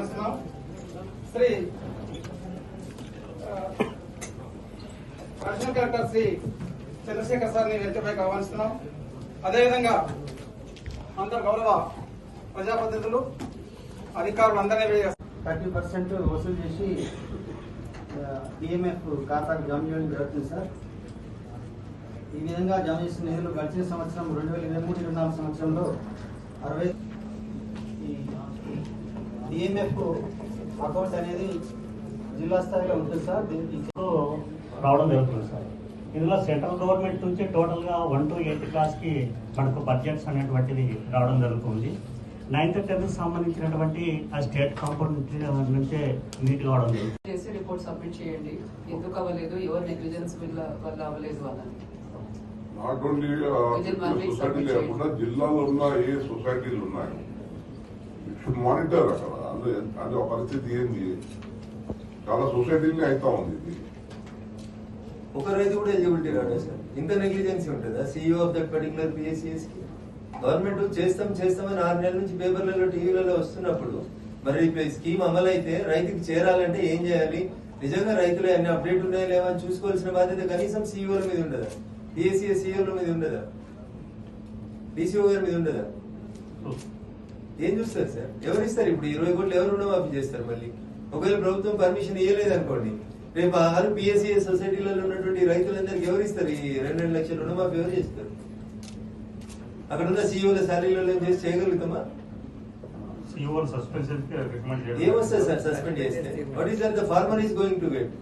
కావాల్సినాం Shri Arjun additional collector Shri Chandrashekar సార్ని వ్యక్తమే కావాల్సినాం. అదేవిధంగా అందరు గౌరవ ప్రజాప్రతినిధులు అధికారులు అందరినీ థర్టీ పర్సెంట్ వసూలు చేసి డిఎంఎఫ్ ఖాతాకు జమ చేయడం జరుగుతుంది సార్. ఈ విధంగా జమ చేసిన నిధులు గడిచిన సంవత్సరం రెండు వేల ఇరవై మూడు ఇరవై నాలుగు సంవత్సరంలో అరవై ఈ డిఎంఎఫ్ అకౌంట్ అనేది జిల్లా స్థాయిలో ఉంటుంది సార్. దీనికి రావడం జరుగుతుంది సార్. ఇందులో సెంట్రల్ గవర్నమెంట్ నుంచి టోటల్గా వన్ టు ఎయిత్ క్లాస్కి మనకు బడ్జెట్స్ అనేటువంటిది రావడం జరుగుతుంది. నైన్త్ టెన్త్ సంబంధించినటువంటి ఆ స్టేట్ కాంపోనెంట్ నుంచే మీట్ కావడం జరుగుతుంది. చేసి రిపోర్ట్ సబ్మిట్ చేయండి. ఎందుకు అవ్వలేదు? ఎవరు నెగ్లిజెన్స్ వల్ల అవ్వలేదు అని నాట్ ఓన్లీ సొసైటీ లేకుండా జిల్లాలో ఉన్న ఏ సొసైటీలు ఉన్నాయి? షుడ్ మానిటర్ అక్కడ. అందులో అది ఆ పరిస్థితి ఏంది చాలా సొసైటీలనే అవుతా ఉంది ఇది ఒక రైతు కూడా ఎలిజిబిలిటీ రాడు సార్ ఇంత నెగ్లిజెన్సీ ఉంటుందా సీఈఓ ఆఫ్ దట్ పర్టికులర్ పిఎస్సిఎస్కి గవర్నమెంట్ చేస్తాం చేస్తామని ఆరు నెలల నుంచి పేపర్లలో టీవీలలో వస్తున్నప్పుడు మరి ఇప్పుడు ఈ స్కీమ్ అమలైతే రైతుకి చేరాలంటే ఏం చేయాలి? నిజంగా రైతులు అన్ని అప్డేట్ ఉన్నాయా లేవని అని చూసుకోవాల్సిన బాధ్యత కనీసం సీఈఓల మీద ఉండదా? పిఎస్సిఎస్ సీఈఓల మీద ఉండదా? డిసిఓ గారి మీద ఉండదా? ఏం చూస్తారు సార్? ఎవరు ఇస్తారు ఇప్పుడు? ఇరవై కోట్లు ఎవరు రుణమాఫీ చేస్తారు మళ్ళీ? ఒకవేళ ప్రభుత్వం పర్మిషన్ ఇవ్వలేదు అనుకోండి రేపు ఆరు పిఎస్సి సొసైటీలలో ఉన్నటువంటి రైతులందరికీ ఎవరు ఇస్తారు? ఈ రెండు రెండు లక్షల రుణమాఫీ ఎవరు చేస్తారు? అక్కడ ఉన్న సీఈఓల శాలరీలలో చేసి చేయగలుగుతామా? రికమెండ్ ఏమొస్తుంది సార్ సస్పెండ్ చేస్తే? What is the farmer is going to get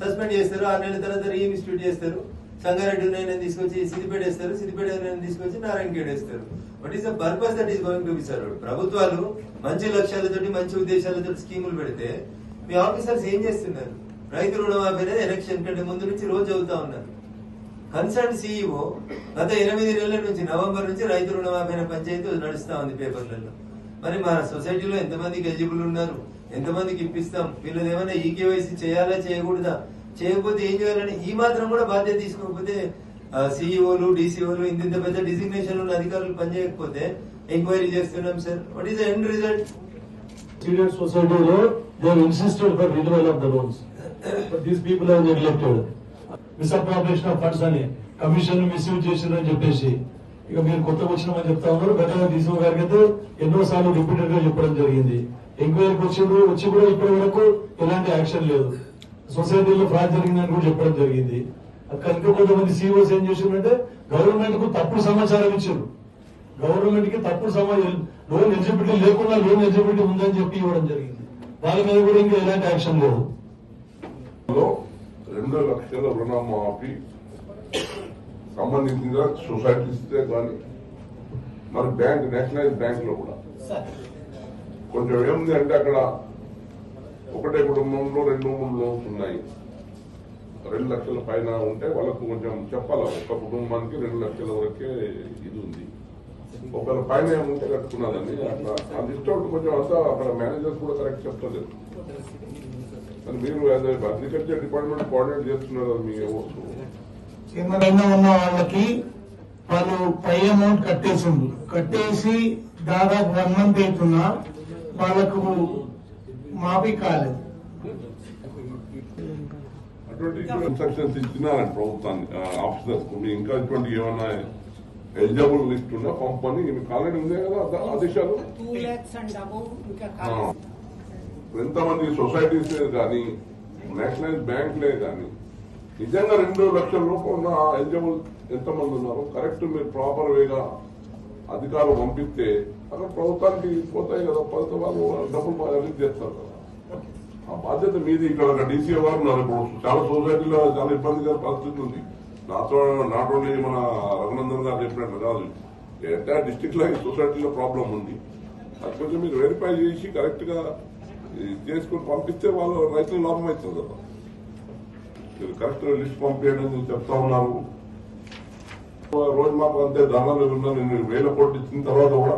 suspend చేస్తారు ఆరు నెలల తర్వాత రీఇన్స్టిట్యూట్ చేస్తారు. సంగారెడ్డి ఉన్నాయని తీసుకొచ్చి సిద్దిపేట వేస్తారు సిద్దిపేట ఉన్నాయని తీసుకొచ్చి నారాయణగేడ్ వేస్తారు. What is the purpose that is going to be serve ప్రభుత్వాలు మంచి లక్ష్యాలతోటి మంచి ఉద్దేశాలతో స్కీములు పెడితే మీ ఆఫీసర్స్ ఏం చేస్తున్నారు? రైతు రుణమాఫీ అనేది ఎలక్షన్ కంటే ముందు నుంచి రోజు చదువుతా ఉన్నారు కన్సర్న్ సీఈఓ గత ఎనిమిది నెలల నుంచి నవంబర్ నుంచి రైతు రుణమాఫీ అనే పంచాయతీ నడుస్తా ఉంది పేపర్లలో. మరి మన సొసైటీలో ఎంతమందికి ఎలిజిబుల్ ఉన్నారు? ఎంతమందికి ఇప్పిస్తాం? వీళ్ళది ఏమైనా ఈకేవైసీ చేయాలా చేయకూడదా? చేయకపోతే ఏం చేయాలని ఈ మాత్రం కూడా బాధ్యత తీసుకోకపోతే సిఇఓలు డిసిఓలు ఇంత ఇంత పెద్ద డిసిగ్నేషన్ ఉన్న అధికారులు పనిచేయకపోతే ఎంక్వైరీ చేస్తున్నాం sir. What is end result Senior సొసైటీలో they insisted for insisted of the loans these people are neglected misappropriation of funds అని కమిషన్ మిస్యూజ్ చేసిందని చెప్పేసి. ఇక మీరు కొత్తగా వచ్చినామని చెప్తా ఉన్నారు. గతంగా డీసీఓ గారికి అయితే ఎన్నో సార్లు రిపీటెడ్గా చెప్పడం జరిగింది. ఎంక్వైరీకి వచ్చిండ్రు వచ్చి కూడా ఇప్పటి వరకు ఎలాంటి యాక్షన్ లేదు. సొసైటీలో ఫ్రాడ్ జరిగిందని కూడా చెప్పడం జరిగింది. ఇంకా కొంతమంది సీఓస్ ఏం చేసిందంటే గవర్నమెంట్కు తప్పుడు సమాచారం ఇచ్చారు గవర్నమెంట్కి తప్పుడు సమాచారం లోన్ ఎలిజిబిలిటీ లేకుండా లోన్ ఎలిజిబిలిటీ ఉందని చెప్పి ఇవ్వడం జరిగింది. వాళ్ళ మీద కూడా ఇంకా ఎలాంటి యాక్షన్ లేదు. రెండు లక్షల రుణమాఫీ సంబంధించిన సొసైటీస్ కానీ మరి బ్యాంక్ నేషనలైజ్ బ్యాంక్లో కూడా కొంచెం ఏముంది అంటే అక్కడ ఒకటే కుటుంబంలో రెండు మూడు లోన్స్ ఉన్నాయి. రెండు లక్షల పైన ఉంటే వాళ్ళకు కొంచెం చెప్పాలి. ఒక కుటుంబానికి రెండు లక్షల వరకే ఇది ఉంది. ఒకవేళ పైన ఏముంటే కట్టుకున్నదండి అట్లా ఆ లిస్ట్ అవుట్ కొంచెం అంతా అక్కడ మేనేజర్ కూడా కరెక్ట్ చెప్తలేదు. మరి మీరు అగ్రికల్చర్ డిపార్ట్మెంట్ కోఆర్డినేట్ చేస్తున్నారు మీ ఎవరు ఉన్న వాళ్ళకి వాళ్ళు పై అమౌంట్ కట్టేసిండు కట్టేసి దాదాపు వన్ మంత్ అవుతున్నా వాళ్ళకు మాఫీ కాలేదు. అటువంటి ఇన్స్ట్రక్షన్స్ ఇచ్చినారండి ప్రభుత్వానికి ఆఫీసర్స్కు మీ ఇంకా ఇటువంటి ఏమైనా ఎలిజిబుల్ లిస్ట్ ఉన్నా పంపని మీకు ఆల్రెడీ ఉంది కదా ఆదేశాలు? ఎంతమంది సొసైటీస్ కానీ నేషనలైజ్ బ్యాంకులే కానీ నిజంగా రెండు లక్షల రూపాయలు ఉన్న ఎలిజిబుల్ ఎంతమంది ఉన్నారు కరెక్ట్ మీరు ప్రాపర్ వేగా అధికారులు పంపిస్తే అక్కడ ప్రభుత్వానికి పోతాయి కదా వాళ్ళు డబ్బులు రిలీజ్ చేస్తారు కదా. ఆ బాధ్యత మీది. ఇక్కడ డీసీఏ వారు ఉన్నారు. ఇప్పుడు చాలా సొసైటీలో చాలా ఇబ్బందికర పరిస్థితి ఉంది. నాతో నాట్ ఓన్లీ మన రఘునందన్ గారు చెప్పినట్లు కాదు. ఎంటైర్ డిస్టిక్లో సొసైటీలో ప్రాబ్లం ఉంది. అది కొంచెం మీరు వెరిఫై చేసి కరెక్ట్గా చేసుకుని పంపిస్తే వాళ్ళు రైతులు లాభం అవుతుంది కదా. మీరు కరెక్ట్ లిస్ట్ పంపించండి చెప్తా ఉన్నారు. రోజు మాకు అంతే ధనాలు ఉన్నారు నేను వేల కోట్లు ఇచ్చిన తర్వాత కూడా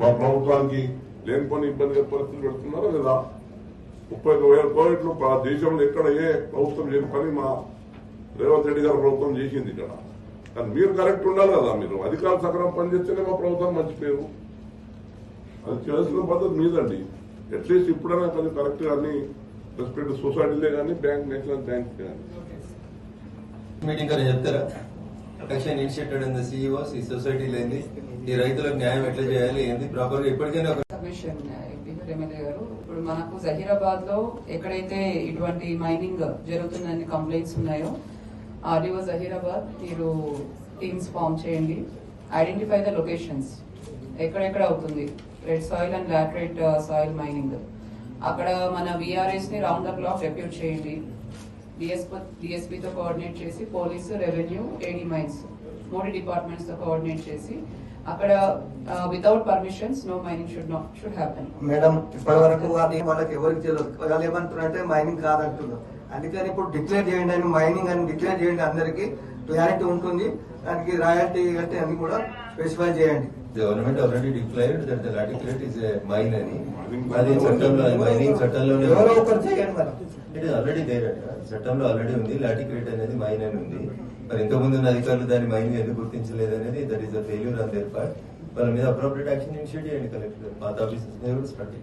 మా ప్రభుత్వానికి లేనిపోని ఇబ్బందిగా పరిస్థితులు పెడుతున్నారా లేదా? ముప్పై ఒక వేల కోట్లు ఆ దేశంలో ఎక్కడ ఏ ప్రభుత్వం చేయని పని మా రేవంత్ రెడ్డి గారి ప్రభుత్వం చేసింది ఇక్కడ. కానీ మీరు కరెక్ట్ ఉండాలి కదా మీరు అధికారులు సక్రమం పనిచేస్తేనే మా ప్రభుత్వం మంచి పేరు. అది చేయాల్సిన పద్ధతి మీదండి. అట్లీస్ట్ ఇప్పుడైనా కొంచెం కరెక్ట్ అన్ని రెస్పెక్ట్ సొసైటీలే కానీ బ్యాంక్ నేషనల్ బ్యాంక్ కానీ మీటింగ్ చెప్తారా? Election initiated in the CEOs ఈ సొసైటీ లేని ఈ రైతులకు న్యాయం ఎట్లా చేయాలి ఏంది? ప్రాపర్గా ఇప్పటికైనా ఎంపీ గారు ఇప్పుడు మనకు జహీరాబాద్లో ఎక్కడైతే ఇటువంటి మైనింగ్ జరుగుతుందని కంప్లైంట్స్ ఉన్నాయో ఆర్డీఓ జహీరాబాద్ మీరు టీమ్స్ ఫామ్ చేయండి. ఐడెంటిఫై ద లొకేషన్స్ ఎక్కడెక్కడ అవుతుంది? Red soil and laterite soil mining అక్కడ మన విఆర్ఎస్ని రౌండ్ ద క్లాక్ డెప్యూట్ చేయండి. డిఎస్పీ తో కోఆర్డినేట్ చేసి పోలీసు రెవెన్యూ ఏడీ మైన్స్ మూడు డిపార్ట్మెంట్స్తో కోఆర్డినేట్ చేసి అక్కడ without permissions no mining should not should happen madam ఇప్పటి వరకు అది వాళ్ళకి ఎవరికి తెలియదు. వాళ్ళు ఏమంటున్నారంటే మైనింగ్ కాదంటున్నారు. అందుకని ఇప్పుడు డిక్లేర్ చేయండి అని మైనింగ్ అని డిక్లేర్ చేయండి అందరికి. క్లారిటీ ఉంటుంది. దానికి రాయల్టీ అంటే అన్ని కూడా స్పెసిఫై చేయండి. Government already declared that the laterite is mine అని. అది చట్టంలో మైనింగ్ చట్టంలోనే ఎవరో ఒకరు చేయండి మరి. ఇట్ ఇస్ ఆల్రెడీ దేర్ చట్టంలో ఆల్రెడీ ఉంది. లాటిక్యులేట్ అనేది మైన్ అని ఉంది. మరి ఇంతకుముందు ఉన్న అధికారులు దాన్ని మైనింగ్ ఎందుకు గుర్తించలేదు అనేది that is the failure on their part వాళ్ళ మీద అప్రోప్రియట్ యాక్షన్ ఇనిషియేట్ చేయండి కలెక్టర్ పాత offices start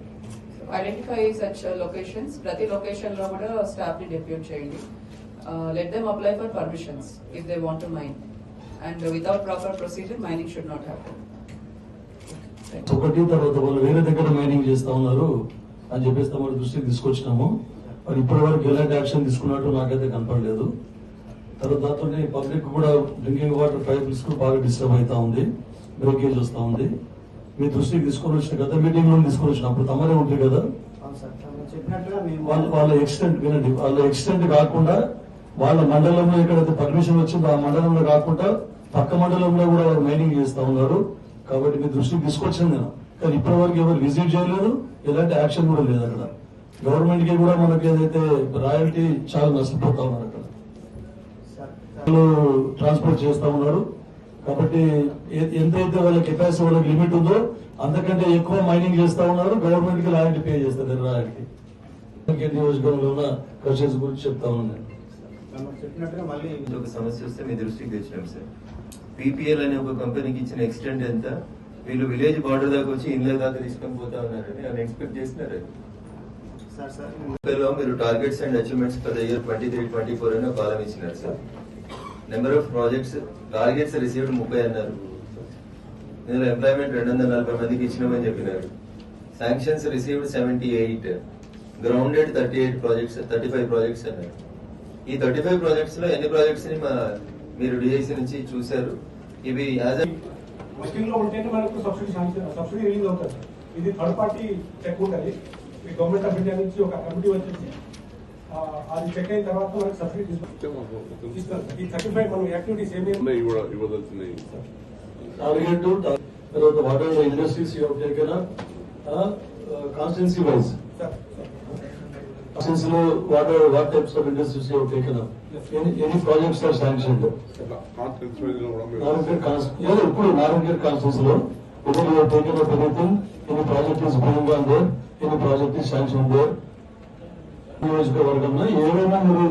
identify such locations ప్రతి లొకేషన్లో కూడా స్టాఫ్ని డెప్యూట్ చేయండి. Let them apply for permissions if they want to mine and without proper procedure mining should not happen ఒకటి తర్వాత వాళ్ళు వేరే దగ్గర మైనింగ్ చేస్తా ఉన్నారు అని చెప్పేసి తమ దృష్టికి తీసుకొచ్చినాము. మరి ఇప్పటి వరకు ఎలాంటి యాక్షన్ తీసుకున్నట్టు నాకైతే కనపడలేదు. తర్వాత పబ్లిక్ కూడా డ్రింకింగ్ వాటర్ పైప్స్ కూడా బాగా డిస్టర్బ్ అవుతా ఉంది బ్రేకేజ్ వస్తా ఉంది. మీ దృష్టికి తీసుకొని వచ్చిన గత మీటింగ్లో తీసుకొని వచ్చినప్పుడు తమరే ఉంటుంది కదా. వాళ్ళ వాళ్ళ ఎక్స్టెంట్ వినండి వాళ్ళ ఎక్స్టెంట్ కాకుండా వాళ్ళ మండలంలో ఎక్కడైతే పర్మిషన్ వచ్చిందో ఆ మండలంలో కాకుండా పక్క మండలంలో కూడా వాళ్ళు మైనింగ్ చేస్తా ఉన్నారు. కాబట్టి మీ దృష్టికి తీసుకొచ్చింది నేను. కానీ ఇప్పటి వరకు ఎవరు విజిట్ చేయలేదు ఎలాంటి యాక్షన్ కూడా లేదు అక్కడ. గవర్నమెంట్కి కూడా మనకి ఏదైతే రాయల్టీ చాలా నష్టపోతా ఉన్నారు ట్రాన్స్పోర్ట్ చేస్తా ఉన్నారు. కాబట్టి ఎంతైతే వాళ్ళ కెపాసిటీ వాళ్ళకి లిమిట్ ఉందో అంతకంటే ఎక్కువ మైనింగ్ చేస్తా ఉన్నారు. గవర్నమెంట్కి లాయల్టీ పే చేస్తారు రాయల్టీ నియోజకవర్గంలో ఉన్న క్వశ్చన్స్ గురించి చెప్తా ఉన్నాను చెప్పినట్టుగా మళ్ళీ ఇది ఒక సమస్య వస్తే మీ దృష్టికి తెచ్చినాం సార్. పీపీఎల్ అనే ఒక కంపెనీకి ఇచ్చిన ఎక్స్టెంట్ ఎంత? వీళ్ళు విలేజ్ బార్డర్ దాకా వచ్చి ఇళ్ళ దాకా తీసుకొని పోతా ఉన్నారని అని ఎక్స్పెక్ట్ చేసినారు సార్ సార్ ముప్పైలో మీరు targets and achievements for the year twenty three twenty four అని కాలం ఇచ్చినారు sir. Number of projects targets received ముప్పై అన్నారు. ఇందులో ఎంప్లాయ్మెంట్ రెండు వందల నలభై మందికి ఇచ్చినామని చెప్పినారు. Sanctions received seventy eight grounded thirty eight projects thirty five projects అన్నారు. ఈ థర్టీ ఫైవ్ ప్రాజెక్ట్స్లో ఎన్ని ప్రాజెక్ట్స్ని మా మీరు డిఐసి నుంచి చూశారు? ఇవి యాజ్లో ఉంటేనే మనకు సబ్సిడీ శాంక్షన్ సబ్సిడీ రిలీజ్ అవుతుంది. ఇది థర్డ్ పార్టీ చెక్ ఉంటుంది. గవర్నమెంట్ ఆఫ్ ఇండియా నుంచి ఒక కమిటీ వచ్చేసి అది చెక్ అయిన తర్వాత మనకు సబ్సిడీ తీసుకుంటాం ఈ థర్టీ ఫైవ్ మనం యాక్టివిటీస్ ఏమేమి ఇవ్వదలుచున్నాయి తర్వాత what are industries you have taken constituency wise? కాన్ఫరెన్స్లో ఇప్పుడు Narayangarh కాన్స్టెన్స్లో whether you have taken up anything, any project is going on there, any project is sanctioned there. నియోజకవర్గంలో ఏవైనా మీరు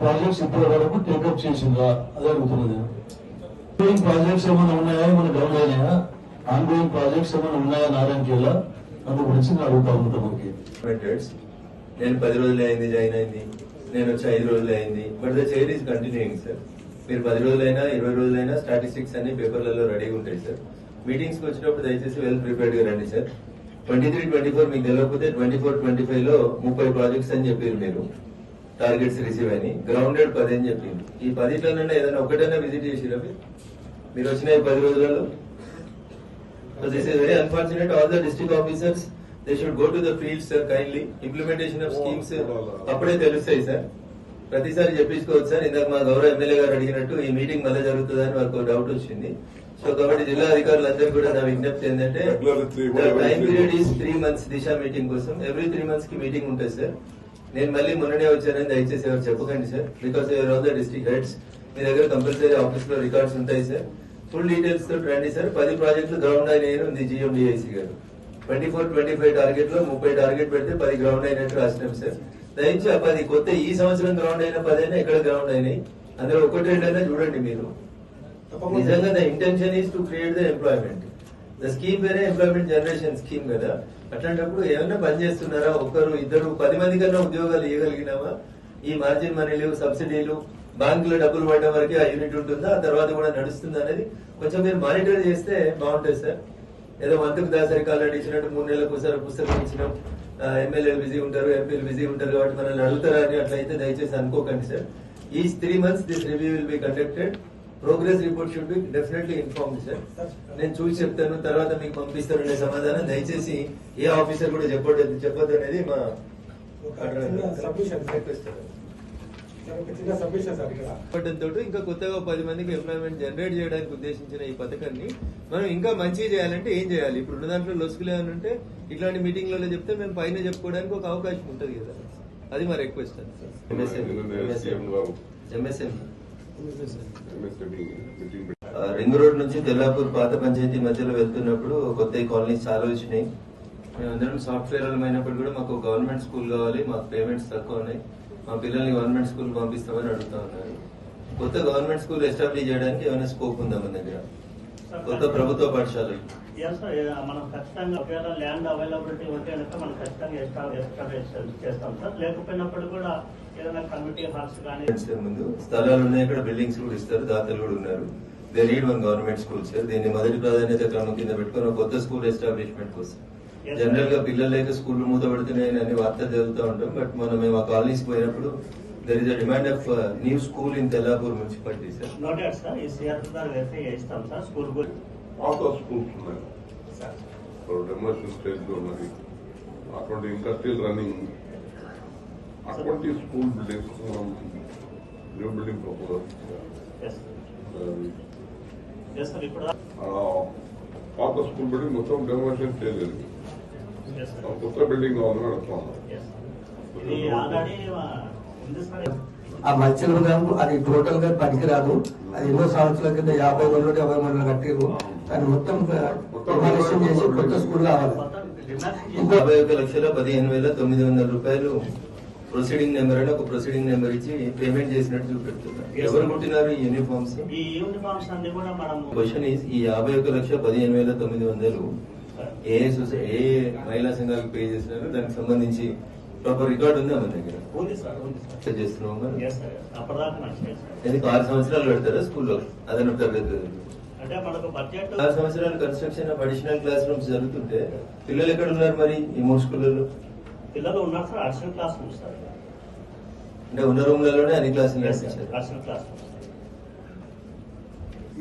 ప్రాజెక్ట్స్ ఇప్పటి వరకు టేకప్ చేసిందా? అదే అడుగుతున్నది. ఆన్గోయింగ్ ప్రాజెక్ట్స్ ఏమైనా ఉన్నాయా? ఏమైనా డౌన్ అయినాయా? ఆన్గోయింగ్ ప్రాజెక్ట్స్ ఏమైనా ఉన్నాయా నారాయణకేలా? అందు గురించి నేను అడుగుతా ఉంటాను మనకి. నేను పది రోజులు అయింది జాయిన్ అయింది. నేను వచ్చి ఐదు రోజులు అయింది. But the chair is continuing sir మీరు పది రోజులైనా ఇరవై రోజులైనా స్టాటిస్టిక్స్ అన్ని పేపర్లలో రెడీగా ఉంటాయి సార్ మీటింగ్స్కి వచ్చినప్పుడు దయచేసి వెల్ ప్రిపేర్డ్గా రండి sir twenty three twenty four మీకు తెలియకపోతే ట్వంటీ ఫోర్ ట్వంటీ ఫైవ్లో ముప్పై ప్రాజెక్ట్స్ అని చెప్పారు మీరు. టార్గెట్స్ రిసీవ్ అని గ్రౌండెడ్ పది అని చెప్పింది ఈ పదిట్లోనైనా ఏదైనా ఒకటైనా విజిట్ చేసిరా మీరు? వచ్చిన ఈ పది రోజులలో? So this is very unfortunate. All the district officers, they should go to the field, sir, అప్పుడే తెలుస్తాయి సార్ ప్రతిసారి చెప్పించుకోవచ్చు సార్ ఇందాక మా గౌరవ ఎమ్మెల్యే గారు అడిగినట్టు ఈ మీటింగ్ మళ్ళీ జరుగుతుందని వాళ్ళకు డౌట్ వచ్చింది. సో కాబట్టి జిల్లా అధికారులందరూ కూడా నా విజ్ఞప్తి ఏంటంటే time period is three months Disha meeting కోసం. ఎవ్రీ త్రీ మంత్స్కి మీటింగ్ ఉంటుంది సార్ నేను మళ్ళీ మొన్ననే వచ్చానని దయచేసి ఎవరు చెప్పకండి sir because you are all the district heads మీ దగ్గర కంపల్సరీ ఆఫీస్లో రికార్డ్స్ ఉంటాయి సార్ ఫుల్ డీటెయిల్స్తో రండి సార్ పది ప్రాజెక్టులు గ్రౌండ్ అయిన ఉంది జిఎండిఐసి గారు ట్వంటీ ఫోర్ ట్వంటీ ఫైవ్ టార్గెట్లో ముప్పై టార్గెట్ పెడితే పది గ్రౌండ్ అయినట్టు రాసినాం సార్ దయచేసి ఆ పది కొత్త ఈ సంవత్సరం గ్రౌండ్ అయిన పది అయినా ఎక్కడ గ్రౌండ్ అయినాయి? అందులో ఒకటి రెండు అయినా చూడండి మీరు. నిజంగా the intention is to create the employment the scheme వేరే ఎంప్లాయ్మెంట్ జనరేషన్ స్కీమ్ కదా. అట్లాంటప్పుడు ఏమైనా పని చేస్తున్నారా? ఒక్కరు ఇద్దరు పది మంది కన్నా ఉద్యోగాలు ఇవ్వగలిగినామా? ఈ మార్జిన్ మనీలు సబ్సిడీలు బ్యాంకులో డబ్బులు పడడం వరకు ఆ యూనిట్ ఉంటుందా? ఆ తర్వాత కూడా నడుస్తుందా అనేది కొంచెం మీరు మానిటర్ చేస్తే బాగుంటుంది సార్. ఏదో మంత్రికి దాసరి కాలాడు ఇచ్చినట్టు మూడు నెలలకు ఒకసారి పుస్తకం ఇచ్చినాం. ఎమ్మెల్యేలు బిజీ ఉంటారు ఎంపీలు బిజీ ఉంటారు కాబట్టి మనల్ని అడుగుతారా అని అట్లయితే దయచేసి అనుకోకండి సార్. ఈ three months this review will be conducted progress report should be definitely inform sir నేను చూసి చెప్తాను తర్వాత మీకు పంపిస్తాను సమాధానం. దయచేసి ఏ ఆఫీసర్ కూడా చెప్పొద్దు చెప్పొద్దు అనేది మా పట్టడంతో ఇంకా కొత్తగా పది మందికి ఎంప్లాయ్మెంట్ జనరేట్ చేయడానికి ఉద్దేశించిన ఈ పథకాన్ని మనం ఇంకా మంచిగా చేయాలంటే ఏం చేయాలి? ఇప్పుడు ఉన్న దాంట్లో లొసుకులు ఏమైనా ఉంటే ఇట్లాంటి మీటింగ్లలో చెప్తే మేము పైన చెప్పుకోవడానికి ఒక అవకాశం ఉంటుంది కదా అది మా రిక్వెస్ట్ ఎంఎస్ఎంఈ రింగ్ రోడ్ నుంచి తెల్లాపూర్ పాత పంచాయతీ మధ్యలో వెళ్తున్నప్పుడు కొత్త కాలనీస్ చాలా వచ్చినాయి. మేమందరం సాఫ్ట్వేర్ అయినప్పుడు కూడా మాకు గవర్నమెంట్ స్కూల్ కావాలి మాకు పేమెంట్స్ తక్కువ ఉన్నాయి. మా పిల్లల్ని గవర్నమెంట్ స్కూల్ పంపిస్తామని అడుగుతా ఉన్నారు. కొత్త గవర్నమెంట్ స్కూల్ ఎస్టాబ్లిష్ చేయడానికి ఏమైనా స్కోప్ ఉందా మన దగ్గర? కొత్త ప్రభుత్వ పాఠశాలలు. Yeah, మనం ఖచ్చితంగా ఒకవేళ ల్యాండ్ అవైలబిలిటీ ఉంటే కనుక మనం ఖచ్చితంగా ఎస్టాబ్లిష్ చేస్తాం సార్ లేకపోయినప్పుడు కూడా ముందు స్థలాలు ఉన్నాయి ఇక్కడ బిల్డింగ్స్ కూడా ఇస్తారు దాతలు కూడా ఉన్నారు. They need one government school sir దీన్ని మొదటి ప్రాధాన్యత క్రమం కింద పెట్టుకుని ఒక కొత్త స్కూల్ ఎస్టాబ్లిష్మెంట్ కోసం. జనరల్గా పిల్లలు లేక స్కూల్ మూతపడుతున్నాయని అన్ని వార్తలు చదువుతూ ఉంటాం బట్ మనం మేము ఆ కాలనీస్ పోయినప్పుడు there is a demand of new school in Tellapur municipality sir noted sir ఈ సిఆర్ గారు వెరిఫై చేస్తాం సార్ స్కూల్ గురించి పాత స్కూల్స్ ఉన్నాయి. డెమోషన్ స్టేజ్లో ఉన్నది. అటువంటి ఇంకా స్టిల్ రన్నింగ్ అటువంటి స్కూల్ బిల్డింగ్స్ మనం న్యూ బిల్డింగ్ ప్రపోజల్ పాత స్కూల్ బిల్డింగ్ మొత్తం డెమోషన్ సార్ కొత్త బిల్డింగ్ కావాలని అడుగుతున్నాం ఎస్ ఇది ఆల్రెడీ ఉంది సార్. ఆ మత్స్య అది టోటల్గా పనికిరాదు. అది ఎన్నో సంవత్సరాల కింద యాభై మంది యాభై మంది కట్టిరు దాన్ని మొత్తం చేసి కొత్త స్కూల్ కావాలి. యాభై ఒక లక్షల పదిహేను వేల తొమ్మిది వందల రూపాయలు ప్రొసీడింగ్ నెంబర్ అని ఒక ప్రొసీడింగ్ నెంబర్ ఇచ్చి పేమెంట్ చేసినట్టు చూపెడుతున్నారు. ఎవరు కుట్టినారు ఈ యూనిఫామ్స్ ఈ యూనిఫామ్స్ అన్ని కూడా మనము క్వశ్చన్ ఈ యాభై ఒక లక్ష పదిహేను వేల తొమ్మిది వందలు ఏ ఏ మహిళా సంఘాలకు పే చేసినారు దానికి సంబంధించి ప్రాపర్ రికార్డ్ ఉందా మన దగ్గర? ఎందుకు ఆరు సంవత్సరాలు పెడతారా స్కూల్లో? అదనపు తరగతి ఆరు సంవత్సరాలు construction of additional class rooms జరుగుతుంటే పిల్లలు ఎక్కడ ఉన్నారు మరి ఈ మూడు స్కూళ్ళలో పిల్లలు ఉన్నారు సార్ అడిషనల్ క్లాస్ ఉంది సార్. అంటే ఉన్న రూమ్లలోనే అన్ని క్లాసులు అడిషనల్ క్లాస్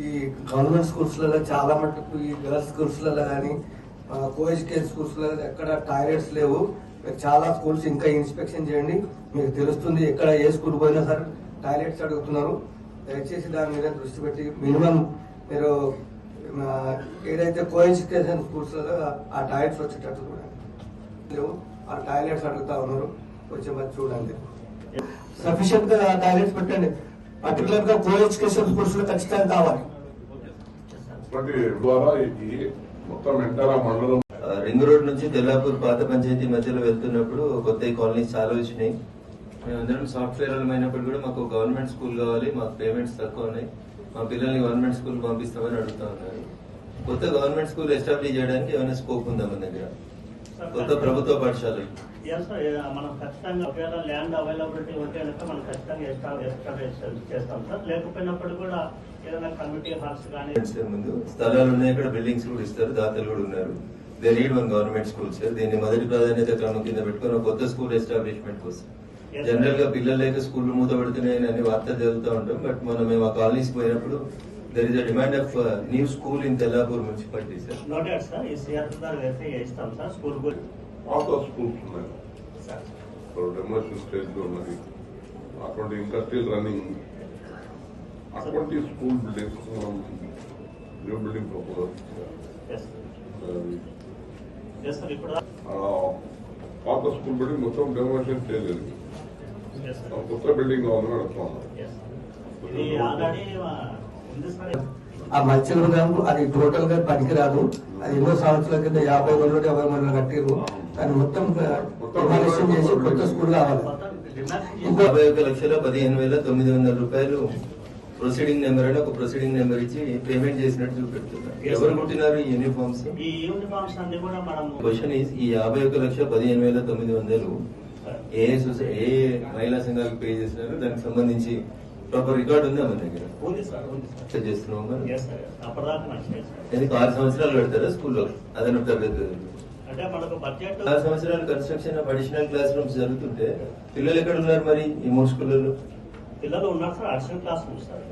ఈ గవర్నమెంట్ స్కూల్స్లలో చాలా మటుకు ఈ గర్ల్స్ స్కూల్స్లలో కానీ కో ఎడ్యుకేషన్ స్కూల్స్లలో ఎక్కడ టాయిలెట్స్ లేవు. మీరు చాలా స్కూల్స్ ఇంకా ఇన్స్పెక్షన్ చేయండి. మీకు తెలుస్తుంది ఎక్కడ ఏ స్కూల్ పోయినా సరే టాయిలెట్స్ అడుగుతున్నారు. దయచేసి దాని మీద దృష్టి పెట్టి మినిమం మీరు ఏదైతే కో ఎడ్యుకేషన్ స్కూల్స్లలో ఆ టాయిలెట్స్ వచ్చేటట్టు చూడండి. లేవు. ఆ టాయిలెట్స్ అడుగుతా ఉన్నారు. కొంచెం అది చూడండి. సఫిషియెంట్గా టాయిలెట్స్ పెట్టండి. పర్టికులర్గా కో ఎడ్యుకేషన్ స్కూల్స్లో ఖచ్చితంగా కావాలి రింగ్ రోడ్ నుంచి తెల్లాపూర్ పాత పంచాయతీ మధ్యలో వెళ్తున్నప్పుడు కొత్త కాలనీస్ చాలా వచ్చినాయి. మేమందరం సాఫ్ట్వేర్ అయినప్పుడు కూడా మాకు గవర్నమెంట్ స్కూల్ కావాలి మాకు పేమెంట్స్ తక్కువ ఉన్నాయి. మా పిల్లల్ని గవర్నమెంట్ స్కూల్ పంపిస్తామని అడుగుతా ఉన్నారు. కొత్త గవర్నమెంట్ స్కూల్ ఎస్టాబ్లిష్ చేయడానికి ఏమైనా స్కోప్ ఉందా మన దగ్గర? కొత్త ప్రభుత్వ సార్ మనం ఖచ్చితంగా ఒకవేళ ల్యాండ్ అవైలబిలిటీ ఉంటే కనుక మనం ఖచ్చితంగా ఎస్టాబ్లిష్ చేస్తాం సార్ లేకపోయినప్పుడు కూడా ఏదైనా కమిటీ హాల్స్ కానీ ముందు స్థలాలు ఉన్నాయి. ఇక్కడ బిల్డింగ్స్ కూడా ఇస్తారు. దాతలు కూడా ఉన్నారు. They need one government school sir దీన్ని మొదటి ప్రాధాన్యత క్రమం కింద పెట్టుకుని కొత్త స్కూల్ ఎస్టాబ్లిష్మెంట్ కోసం. జనరల్గా. పిల్లలు లేక స్కూల్ మూతపడుతున్నాయని అన్ని వార్తలు చదువుతూ ఉంటాం. బట్ మనం మేము ఆ కాలనీస్ పోయినప్పుడు there is a demand of new school in Tellapur municipality sir noted sir ఈ సిఆర్ గారు వెరిఫై చేస్తాం సార్ స్కూల్ గురించి పాత స్కూల్స్ ఉన్నాయి సార్ డెమోషన్ స్టేజ్లో ఉన్నది అటువంటి ఇంకా స్టిల్ రన్నింగ్ అటువంటి స్కూల్ బిల్డింగ్స్ మనం new building proposal yes yes sir ఇప్పుడు పాత స్కూల్ బిల్డింగ్ మొత్తం డెమోషన్ స్టేజ్ అది ఎస్ సార్ కొత్త బిల్డింగ్ కావాలని అడుగుతున్నాం ఆ మత్స్యం గ్రామం అది టోటల్గా పనికిరాదు. అది ఎన్నో సంవత్సరాల కింద యాభై మంది యాభై మంది కట్టారు దాన్ని మొత్తం డెమాలిషన్ చేసి కొత్త స్కూల్ కావాలి. యాభై ఒక లక్షల పదిహేను వేల తొమ్మిది వందల రూపాయలు ప్రొసీడింగ్ నెంబర్ అని ఒక ప్రొసీడింగ్ నెంబర్ ఇచ్చి పేమెంట్ చేసినట్టు చూపెడుతున్నారు. ఎవరు కుట్టినారు ఈ యూనిఫామ్స్ ఈ యూనిఫామ్స్ అన్ని కూడా మనము క్వశ్చన్ ఈస్ ఈ యాభై ఒక లక్ష పదిహేను వేల తొమ్మిది వందలు ఏ సొసై- ఏ మహిళా సంఘాలకు పే చేసినారు? దానికి సంబంధించి ప్రాపర్ రికార్డ్ ఉందా మన దగ్గర. చెక్ చేస్తున్నాం ఎందుకు ఆరు సంవత్సరాలు పెడతారా స్కూల్లో? అదనపు తరగతి ఆరు సంవత్సరాలు construction of additional class rooms జరుగుతుంటే పిల్లలు ఎక్కడ ఉన్నారు మరి ఈ మూడు స్కూళ్ళలో పిల్లలు ఉన్నారు సార్ అడిషనల్ క్లాస్ ఉంది సార్.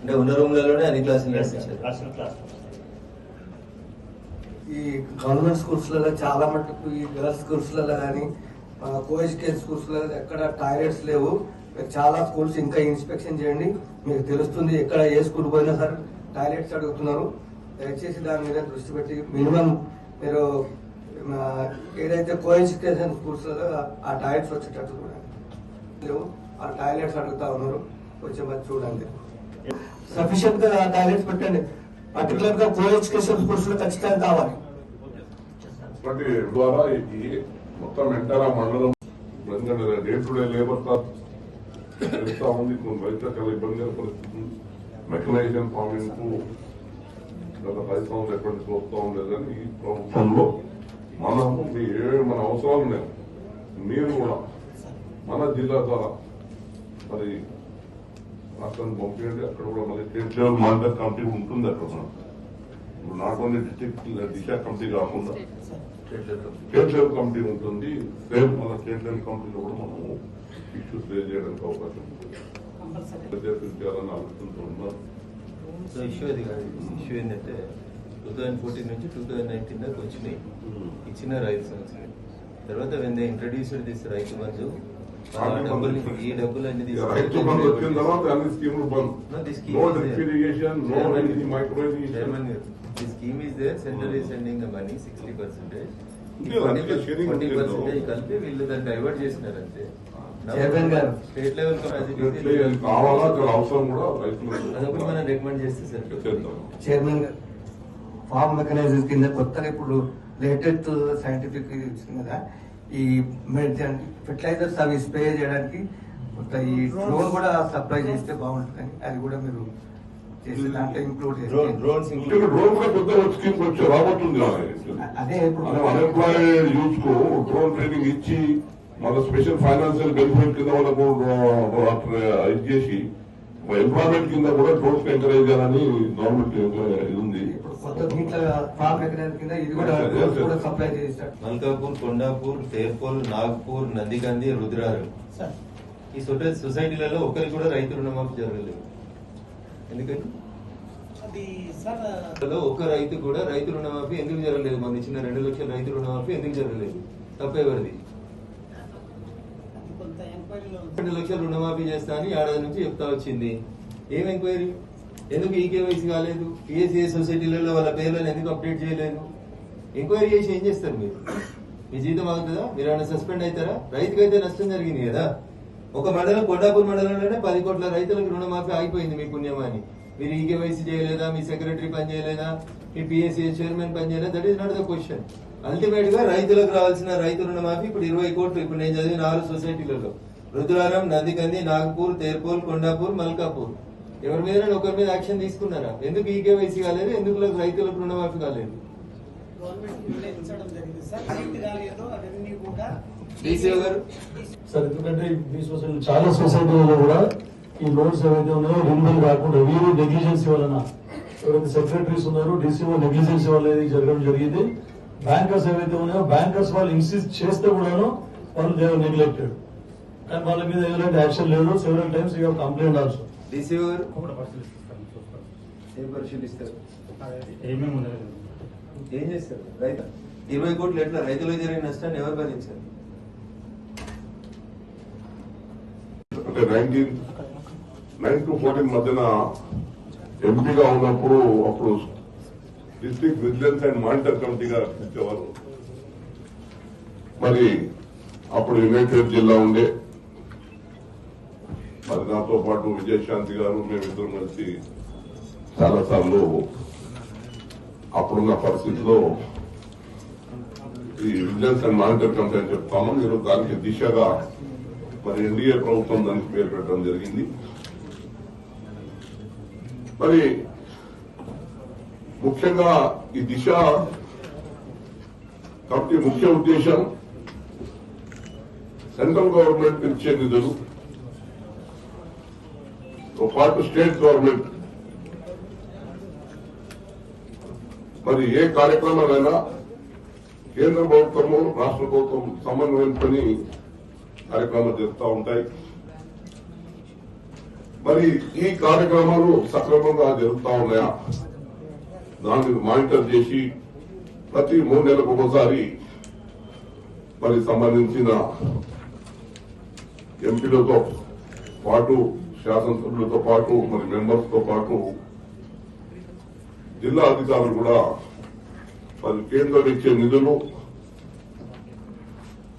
అంటే ఉన్న రూమ్లలోనే అన్ని క్లాసులు అడిషనల్ క్లాస్ ఈ గవర్నమెంట్ స్కూల్స్లలో చాలా మటుకు ఈ గర్ల్స్ స్కూల్స్లలో కానీ కో ఎడ్యుకేషన్ స్కూల్స్లలో ఎక్కడ టాయిలెట్స్ లేవు. మీరు చాలా స్కూల్స్ ఇంకా ఇన్స్పెక్షన్ చేయండి. మీకు తెలుస్తుంది ఎక్కడ ఏ స్కూల్ పోయినా సరే టాయిలెట్స్ అడుగుతున్నారు. దయచేసి దాని మీద దృష్టి పెట్టి మినిమం మీరు ఏదైతే కో స్కూల్స్ ఆ టాయిలెట్స్ వచ్చేటట్టు చూడండి. లేవు ఆ టాయిలెట్స్ అడుగుతా ఉన్నారు. కొంచెం అది చూడండి. సఫిషియెంట్గా టాయిలెట్స్ పెట్టండి. పర్టికులర్గా కో ఎడ్యుకేషన్ స్కూల్స్లో ఖచ్చితంగా కావాలి. ద్వారా మొత్తం ఎంటారా మండలం day to day labour cost పెరుగుతా ఉంది కొన్ని రైతులకు చాలా ఇబ్బందికర పరిస్థితి మెకనైజేషన్ ఫార్మింగ్కు గత పది సంవత్సరాలు ఎటువంటి ప్రోత్సాహం లేదని ఈ ప్రభుత్వంలో మనము మీ ఏ మన అవసరాలు ఉన్నాయి మీరు కూడా మన జిల్లా ద్వారా మరి రాష్ట్రానికి పంపించండి అక్కడ కూడా మళ్ళీ స్టేట్ లెవెల్ మానిటర్ కమిటీ ఉంటుంది అక్కడ. ఇప్పుడు not only district Disha committee కాకుండా స్టేట్ లెవెల్ కమిటీ ఉంటుంది సేమ్ మన స్టేట్ లెవెల్ కమిటీలో కూడా మనము ఇష్యూస్ రేజ్ చేయడానికి అవకాశం ఉంటుంది చేయాలని ఆలోచనతో ఉన్నారు సో ఇష్యూ అది కాదు ఇష్యూ ఏంటంటే టూ థౌజండ్ ఫోర్టీన్ నుంచి టూ థౌజండ్ నైన్టీన్ దాకా వచ్చినాయి ఇచ్చిన రైతు సంవత్సరం తర్వాత when they introduced this Rythu Bandhu ఆ డబ్బులు ఈ డబ్బులు అన్ని ఇక రైతు బంధు వచ్చిన తర్వాత అన్ని స్కీములు బంద్ No, this scheme no is there. Drip irrigation no Chairman, any micro irrigation Chairman, the scheme is there, center is sending the money, sixty percentage. Okay, అందుకే sharing ట్వంటీ ఉంది పర్సెంటేజ్ కదా. కలిపి వీళ్ళు దాన్ని డైవర్ట్ చేసినారు అంతే Chairman గారు. State level కావాలా అవసరం కూడా రైతులకు అదొకటి మనం రికమెండ్ చేస్తే చైర్మన్ గారు ఫార్మ్ మెకనైజర్స్ కింద కొత్తగా ఇప్పుడు లేటెస్ట్ సైంటిఫిక్ కదా ఈ మెడిసిన్ ఫెర్టిలైజర్స్ అవి స్ప్రే చేయడానికి కొత్త ఈ డ్రోన్ కూడా సప్లై చేస్తే బాగుంటుందని అది కూడా మీరు చేసి దాంట్లో ఇంక్లూడ్ డ్రోన్ చేసి డ్రోన్స్ ఇక్కడ డ్రోన్ కూడా కొత్త స్కీమ్ వచ్చి రాబోతుంది అదే ఇప్పుడు కు డ్రోన్ ట్రైనింగ్ ఇచ్చి మన స్పెషల్ ఫైనాన్షియల్ బెనిఫిట్ కింద వాళ్ళకు ఇది చేసి ఎంప్లాయ్మెంట్ కింద కూడా డ్రోన్స్ ఎంకరేజ్ చేయాలని గవర్నమెంట్ ఇది ఉంది. మల్కాపూర్ కొండాపూర్ తేర్పోల్ నాగ్పూర్ నందికంది రుద్రారం. ఈ సొసై- సొసైటీలలో ఒకరికి కూడా రైతు రుణమాఫీ జరగలేదు. ఎందుకని? ఒక్క రైతు కూడా రైతు రుణమాఫీ ఎందుకు జరగలేదు? మన ఇచ్చిన రెండు లక్షల రైతు రుణమాఫీ ఎందుకు జరగలేదు? తప్పేవరిది రెండు లక్షల రుణమాఫీ చేస్తా అని ఏడాది నుంచి చెప్తా వచ్చింది. ఏం ఎంక్వైరీ? ఎందుకు ఈ కేవైసీ కాలేదు? పిఎస్ఏ సొసైటీలలో వాళ్ళ పేర్లను ఎందుకు అప్డేట్ చేయలేదు? ఎంక్వైరీ చేసి ఏం చేస్తారు మీరు? మీ జీతం అవుతుందా మీరు ఏమైనా సస్పెండ్ అవుతారా? రైతుకైతే నష్టం జరిగింది కదా. ఒక మండలం కొండాపూర్ మండలంలోనే పది కోట్ల రైతులకు రుణమాఫీ ఆగిపోయింది మీ పుణ్యమాని. మీరు ఈ కేవైసీ చేయలేదా? మీ సెక్రటరీ పని చేయలేదా మీ పిఎస్ఏ చైర్మన్ పని చేయలేదా that is not the question అల్టిమేట్గా రైతులకు రావాల్సిన రైతు రుణమాఫీ ఇప్పుడు ఇరవై కోట్లు. ఇప్పుడు నేను చదివిన ఆరు సొసైటీలలో. రుద్రారం నందికంది నాగపూర్ తేర్పూర్ కొండాపూర్ మల్కాపూర్. ఎవరి మీద ఒకరి మీద యాక్షన్ తీసుకున్నారా? ఎందుకు ఈ కేవైసీ కాలేదు? ఎందుకు రైతులకు రుణమాఫీ కాలేదు? గవర్నమెంట్ నిర్ణయించడం జరిగింది సార్. ఏంటి రాలేదో అవన్నీ కూడా డీసీఓ గారు? సార్ ఎందుకంటే చాలా సొసైటీలలో కూడా ఈ లోన్స్ ఏవైతే ఉన్నాయో రెన్యువల్ కాకుండా వీరు నెగ్లిజెన్సీ వలన ఎవరైతే సెక్రటరీస్ ఉన్నారో డీసీఓ నెగ్లిజెన్సీ వల్ల జరగడం జరిగింది. బ్యాంకర్స్ ఏవైతే ఉన్నాయో బ్యాంకర్స్ వాళ్ళు ఇన్సిస్ట్ చేస్తే కూడాను వాళ్ళు దేవర్ నెగ్లెక్టెడ్ కానీ వాళ్ళ మీద ఎలాంటి యాక్షన్ లేదు. Several times you complaint also ఏం పరిశీలిస్తారు? ఏమేమి ఉండదు ఏం చేస్తారు? రైతు ఇరవై కోట్లు ఎట్లా? రైతులకు జరిగిన నష్టాన్ని ఎవరు భరించారు? అంటే నైన్టీన్ నైన్ టు ఫోర్టీన్ మధ్యన ఎంపీగా ఉన్నప్పుడు అప్పుడు డిస్ట్రిక్ట్ విజిలెన్స్ అండ్ మానిటర్ కమిటీగా ఇచ్చేవారు మరి అప్పుడు యునైటెడ్ జిల్లా ఉండే మరి నాతో పాటు విజయశాంతి గారు మేమిద్దరం కలిసి చాలా సార్లు అప్పుడున్న పరిస్థితిలో ఈ విజిలెన్స్ అండ్ మానిటర్ కంపెనీ చెప్తాము. మీరు దానికి దిశగా మరి ఎన్డీఏ ప్రభుత్వం దానికి పేరు పెట్టడం జరిగింది. మరి ముఖ్యంగా ఈ దిశ కాబట్టి ముఖ్య ఉద్దేశం సెంట్రల్ గవర్నమెంట్ ఇచ్చే నిధులు తో పాటు స్టేట్ గవర్నమెంట్ మరి ఏ కార్యక్రమాలైనా కేంద్ర ప్రభుత్వము రాష్ట్ర ప్రభుత్వం సమన్వయించుకొని కార్యక్రమాలు జరుపుతూ ఉంటాయి. మరి ఈ కార్యక్రమాలు సక్రమంగా జరుగుతూ ఉన్నాయా? దాన్ని మానిటర్ చేసి ప్రతి మూడు నెలలకు ఒకసారి మరి సంబంధించిన ఎంపీలతో పాటు శాసనసభ్యులతో పాటు మరి మెంబర్స్తో పాటు జిల్లా అధికారులు కూడా మరి కేంద్రం ఇచ్చే నిధులు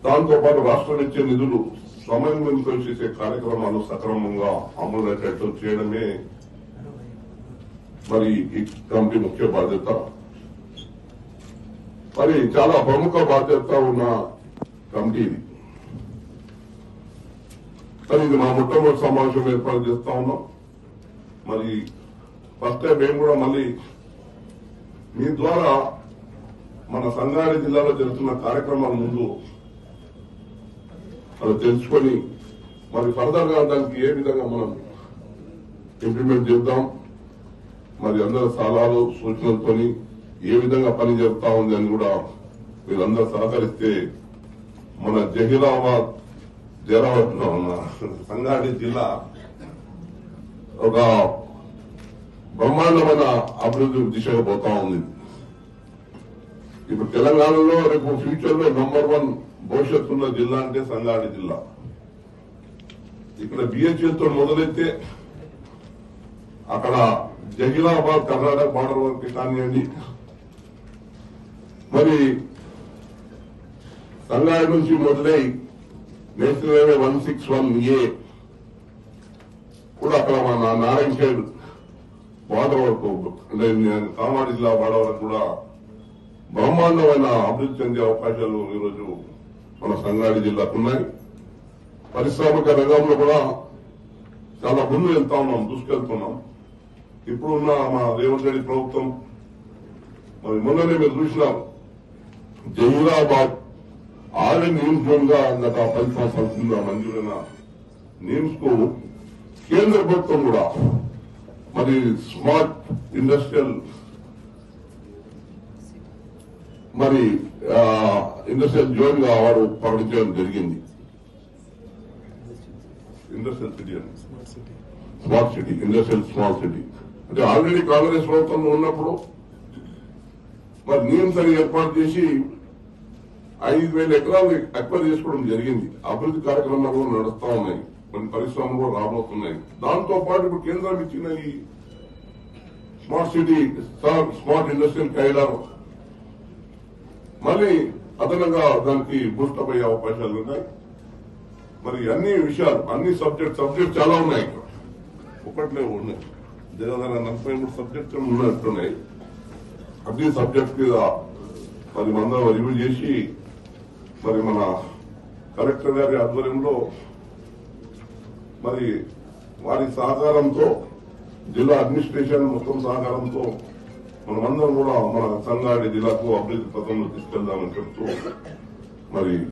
దాంతో పాటు రాష్ట్రం ఇచ్చే నిధులు సమన్వయంతో చేసే కార్యక్రమాలు సక్రమంగా అమలయ్యేటట్టు చేయడమే మరి ఈ కమిటీ ముఖ్య బాధ్యత మరి చాలా ప్రముఖ బాధ్యత ఉన్న కమిటీ మరి ఇది మా మొట్టమొదటి సమావేశం ఏర్పాటు చేస్తా ఉన్నాం. మరి ఫస్ట్ టైం మేము కూడా మళ్ళీ మీ ద్వారా మన సంగారెడ్డి జిల్లాలో జరుగుతున్న కార్యక్రమాల ముందు అది తెలుసుకొని మరి ఫర్దర్గా దానికి ఏ విధంగా మనం ఇంప్లిమెంట్ చేద్దాం మరి అందరి సలహాలు సూచనలతో ఏ విధంగా పని జరుగుతా ఉంది అని కూడా మీరందరూ సహకరిస్తే మన జహీరాబాద్ జరాబాద్ ఉన్న సంగారెడ్డి జిల్లా ఒక బ్రహ్మాండమైన అభివృద్ధి దిశగా పోతా ఉంది. ఇప్పుడు తెలంగాణలో రేపు ఫ్యూచర్లో నంబర్ వన్ భవిష్యత్తు ఉన్న జిల్లా అంటే సంగారెడ్డి జిల్లా. ఇక్కడ బిహెచ్ఎల్తో మొదలైతే అక్కడ జహీరాబాద్ కర్ణాటక బార్డర్ వరకు కానివ్వండి మరి సంగారెడ్డి నుంచి మొదలై national highway one six one A. కూడా అక్కడ మన నారాయణ ఖేడ్ బార్డర్ వరకు అంటే కామారెడ్డి జిల్లా బార్డర్ వరకు కూడా బ్రహ్మాండమైన అభివృద్ధి చెందే అవకాశాలు ఈరోజు మన సంగారెడ్డి జిల్లాకు ఉన్నాయి. పారిశ్రామిక రంగంలో కూడా చాలా ముందు వెళ్తా ఉన్నాం దూసుకెళ్తున్నాం. ఇప్పుడున్న మా రేవంత్ రెడ్డి ప్రభుత్వం మరి మొన్ననే మీరు చూసినాం జహీరాబాద్ ఆల్రెడీ నిమ్స్ జోన్గా గత పది సంవత్సరాల కింద మంజూరైన నిమ్స్కు కేంద్ర ప్రభుత్వం కూడా మరి స్మార్ట్ ఇండస్ట్రియల్ మరి ఇండస్ట్రియల్ జోన్గా వారు ప్రకటించడం జరిగింది. ఇండస్ట్రియల్ సిటీ అని. Smart city. Industrial smart city. అంటే ఆల్రెడీ కాంగ్రెస్ ప్రభుత్వంలో ఉన్నప్పుడు మరి నియమ్స్ అని ఏర్పాటు చేసి ఐదు వేల ఎకరాలు అక్వైర్ చేసుకోవడం జరిగింది. అభివృద్ధి కార్యక్రమాలు కూడా నడుస్తా ఉన్నాయి. కొన్ని పరిశ్రమలు కూడా రాబోతున్నాయి. దాంతో పాటు ఇప్పుడు కేంద్రం ఇచ్చిన ఈ స్మార్ట్ సిటీ స్మార్ట్ ఇండస్ట్రియల్ కైలార్ మళ్ళీ అదనంగా దానికి బూస్టప్ అయ్యే అవకాశాలు ఉన్నాయి. మరి అన్ని విషయాలు అన్ని సబ్జెక్ట్ సబ్జెక్ట్ చాలా ఉన్నాయి. ఒకట్లే ఉన్నాయి. దగ్గర నలభై మూడు సబ్జెక్టులు ఉన్నట్టున్నాయి. అన్ని సబ్జెక్ట్ మీద పది మంది రివ్యూ చేసి మరి మన కలెక్టర్ గారి ఆధ్వర్యంలో మరి వారి సహకారంతో జిల్లా అడ్మినిస్ట్రేషన్ మొత్తం సహకారంతో మనమందరం కూడా మన సంగారెడ్డి జిల్లాకు అభివృద్ధి పథంలో తీసుకెళ్దామని చెప్తూ మరి